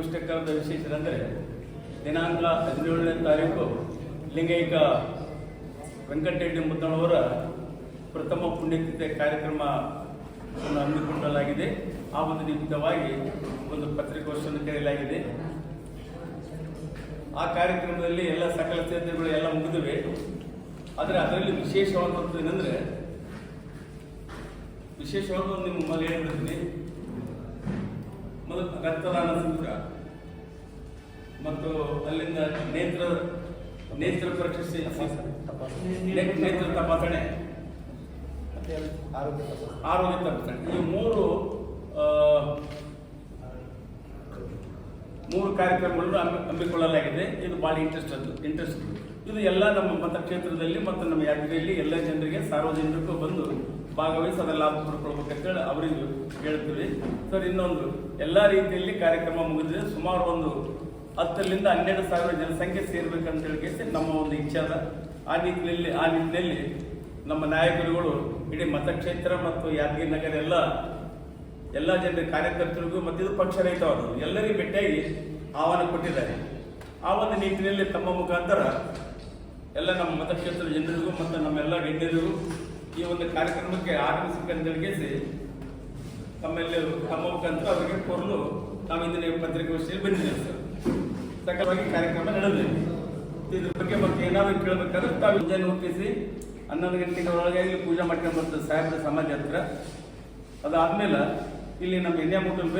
ಪತ್ರಿಕೋಷ್ಠಕರದ ವಿಶೇಷ ಅಂದರೆ ದಿನಾಂಕ ಹದಿನೇಳನೇ ತಾರೀಕು ಲಿಂಗೈಕ ವೆಂಕಟರೆಡ್ಡಿ ಮುದ್ದಣ್ಣವರ ಪ್ರಥಮ ಪುಣ್ಯತಿಥಿ ಕಾರ್ಯಕ್ರಮವನ್ನು ಹಮ್ಮಿಕೊಳ್ಳಲಾಗಿದೆ. ಆ ಒಂದು ನಿಮಿತ್ತವಾಗಿ ಒಂದು ಪತ್ರಿಕೋಷ್ಠಿಯನ್ನು ಕರೆಯಲಾಗಿದೆ ಆ ಕಾರ್ಯಕ್ರಮದಲ್ಲಿ ಎಲ್ಲ ಸಕಲ ಸಿದ್ಧತೆಗಳು ಎಲ್ಲ ಮುಗಿದಿವೆ. ಆದರೆ ಅದರಲ್ಲಿ ವಿಶೇಷವಾದಂಥದ್ದು ಏನಂದರೆ, ವಿಶೇಷವಾದ ನಿಮ್ಮ ಮೇಲೆ ಹೇಳ್ಬಿಡ್ತೀನಿ. ರಕ್ತದಾನ ಶಿಬಿರ ಮತ್ತು ಅಲ್ಲಿಂದ ನೇತ್ರ ನೇತ್ರ ಪರೀಕ್ಷೆ ನೇತ್ರ ತಪಾಸಣೆ. ಆರೋಗ್ಯ ತಪಾಸಣೆ. ಈ ಮೂರು ಮೂರು ಕಾರ್ಯಕ್ರಮಗಳನ್ನು ಹಮ್ಮಿ- ಹಮ್ಮಿಕೊಳ್ಳಲಾಗಿದೆ ಇದು ಭಾಳ ಇಂಟ್ರೆಸ್ಟ್ ಅದು ಇಂಟ್ರೆಸ್ಟ್ ಇದು ಎಲ್ಲ ನಮ್ಮ ಮತಕ್ಷೇತ್ರದಲ್ಲಿ ಮತ್ತು ನಮ್ಮ ಯಾತ್ರೆಯಲ್ಲಿ ಎಲ್ಲ ಜನರಿಗೆ ಸಾರ್ವಜನಿಕರು ಬಂದು ಭಾಗವಹಿಸಿ ಅದರ ಲಾಭ ಪಡ್ಕೊಳ್ಬೇಕಂತೇಳಿ ಅವರಿಗೂ ಹೇಳ್ತೀವಿ. ಸರ್, ಇನ್ನೊಂದು, ಎಲ್ಲ ರೀತಿಯಲ್ಲಿ ಕಾರ್ಯಕ್ರಮ ಮುಗಿದಿದೆ. ಸುಮಾರು ಒಂದು ಹತ್ತರಿಂದ ಹನ್ನೆರಡು ಸಾವಿರ ಜನಸಂಖ್ಯೆ ಸೇರ್ಬೇಕಂತ ಹೇಳಿ ನಮ್ಮ ಒಂದು ಇಚ್ಛೆ ಅದ. ಆ ನಿಟ್ಟಿನಲ್ಲಿ ಆ ನಿಟ್ಟಿನಲ್ಲಿ ನಮ್ಮ ನಾಯಕರುಗಳು, ಇಡೀ ಮತಕ್ಷೇತ್ರ ಮತ್ತು ಯಾದಗಿರಿ ನಗರ ಎಲ್ಲ ಎಲ್ಲ ಜನರ ಕಾರ್ಯಕರ್ತರಿಗೂ ಮತ್ತು ಇದು ಪಕ್ಷ ರಹಿತವಾದದ್ದು, ಎಲ್ಲರಿಗೂ ಭೇಟಿಯಾಗಿ ಆಹ್ವಾನ ಕೊಟ್ಟಿದ್ದಾರೆ. ಆ ಒಂದು ನಿಟ್ಟಿನಲ್ಲಿ ತಮ್ಮ ಮುಖಾಂತರ ಎಲ್ಲ ನಮ್ಮ ಮತಕ್ಷೇತ್ರದ ಜನರಿಗೂ ಮತ್ತು ನಮ್ಮೆಲ್ಲ ಗಣ್ಯರಿಗೂ ಈ ಒಂದು ಕಾರ್ಯಕ್ರಮಕ್ಕೆ ಆಗಮಿಸಬೇಕಂತೇಳಿಸಿ ತಮ್ಮೆಲ್ಲರೂ ತಮ್ಮ ಮುಖಾಂತರ ಅವರಿಗೆ ಕೊರಲು ನಾವು ಇಂದಿನ ಪತ್ರಿಕಾಗೋಷ್ಠಿಯಲ್ಲಿ ಬಂದಿದ್ದೇವೆ ಸರ್. ಸಕಲವಾಗಿ ಕಾರ್ಯಕ್ರಮ ನಡೆದಿದೆ ಇದ್ರ ಬಗ್ಗೆ ಮತ್ತೆ ಏನಾದರೂ ಕೇಳಬೇಕಾದ್ರೆ ತಾವು ಮುಂಜಾನೆ ಒಪ್ಪಿಸಿ ಹನ್ನೊಂದು ಗಂಟೆಗೆ ಒಳಗೆ ಇಲ್ಲಿ ಪೂಜೆ ಮಾಡ್ಕೊಂಡು ಬರ್ತದೆ ಸಾಹೇಬ್ರ ಸಮಾಜ ಹತ್ರ. ಅದಾದ್ಮೇಲೆ ಇಲ್ಲಿ ನಮ್ಮ ಇಂಡಿಯಾ ಹೋಟೆಲ್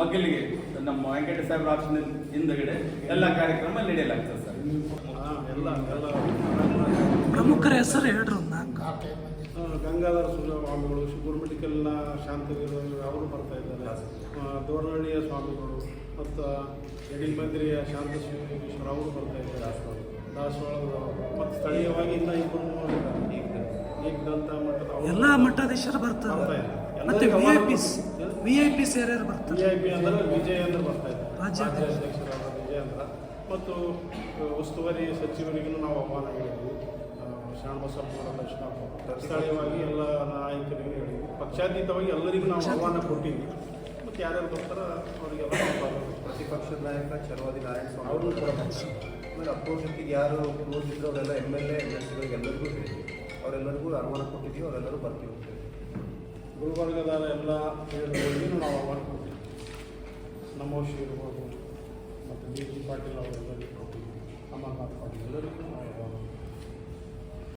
ಮಗಳಿಗೆ ನಮ್ಮ ವೆಂಕಟೇಶ್ ಸಾಹೇಬ್ರ ಆಪ್ಷನ್ ಹಿಂದಗಡೆ ಎಲ್ಲ ಕಾರ್ಯಕ್ರಮ ನಡೆಯಲಾಗ್ತದೆ ಸರ್. ಪ್ರಮುಖರ ಹೆಸರು ಹೇಳ್ರಿ ಗಂಗಾಧರ ಸ್ವಾಮಿಗಳು ಶಿವಗುರು ಮೆಡಿಕಲ್ನ ಶಾಂತಗಿರು ಅವರು ಬರ್ತಾ ಇದ್ದಾರೆ. ದೋರಹಳ್ಳಿಯ ದೋರ್ನಹಳ್ಳಿಯ ಸ್ವಾಮಿಗಳು ಮತ್ತು ಯಡಿಮಂದಿರಿಯ ಶಾಂತ ಶಿವೇಶ್ವರ ಅವರು ಬರ್ತಾ ಇದ್ದಾರೆ. ದಾಸವಾಳ ಮತ್ತು ಸ್ಥಳೀಯವಾಗಿ ಇನ್ನ ಇಬ್ಬರು. ಏಕದಂತ ಮಠದ ಎಲ್ಲ ಮಠಾಧೀಶರು ಬರ್ತಾರೆ. ಮತ್ತೆ V I Ps V I Ps ಯಾರ್ಯಾರು ವಿ ಬರ್ತಾರೆ ಐ ಪಿ ಅಂದ್ರೆ ವಿಜಯ ಅಂದ್ರೆ ಬರ್ತಾ ಇದ್ದಾರೆ. ರಾಜ್ಯಾಧ್ಯಕ್ಷರಾದ ವಿಜಯ ಅಂದ್ರ ಮತ್ತು ಉಸ್ತುವಾರಿ ಸಚಿವರಿಗೂ ನಾವು ಆಹ್ವಾನ ಹೇಳಿದ್ವಿ. ಶರಣಬಸಪ್ಪನವರ ದರ್ಶನ ಸ್ಥಳೀಯವಾಗಿ ಎಲ್ಲ ನಾಯಕರಿಗೆ ಹೇಳಿದ್ವಿ. ಪಕ್ಷಾತೀತವಾಗಿ ಎಲ್ಲರಿಗೂ ನಾವು ಆಹ್ವಾನ ಕೊಟ್ಟಿದ್ವಿ. ಮತ್ತು ಯಾರ್ಯಾರು ಬರ್ತಾರ ಅವರಿಗೆಲ್ಲ. ಪ್ರತಿಪಕ್ಷದ ನಾಯಕ ಚಲವಾದಿ ನಾರಾಯಣ ಅವರು ಕೂಡ. ಆಮೇಲೆ ಅಪೋಸಿಟ್ಗೆ ಯಾರು ಕ್ಲೋಸ್ ಇದ್ರು ಅವರೆಲ್ಲ M L A M L ಸಿಗಳಿಗೆ ಎಲ್ಲರಿಗೂ ಹೇಳಿದ್ವಿ. ಅವರೆಲ್ಲರಿಗೂ ಆಹ್ವಾನ ಕೊಟ್ಟಿದ್ವಿ ಅವರೆಲ್ಲರೂ ಬರ್ತೀವಿ ಅಂತ ಹೇಳಿ. ಗುಲ್ಬರ್ಗದ ಎಲ್ಲ ಹೇಳಿದ್ರು ನಾವು ಆಹ್ವಾನ ಕೊಟ್ಟಿದ್ವಿ. ನಮೋಶ್ ಇರ್ಬೋದು ಮತ್ತು ಬಿ ಜಿ ಪಾಟೀಲ್ ಅವರೆಲ್ಲರಿಗೂ ಕೊಟ್ಟಿದ್ವಿ ಅಮರ್ನಾಥ್ ಪಾಟೀಲ್ ಎಲ್ಲರಿಗೂ ನಾವು ಆಹ್ವಾನ ಕೊಟ್ಟಿದ್ವಿ.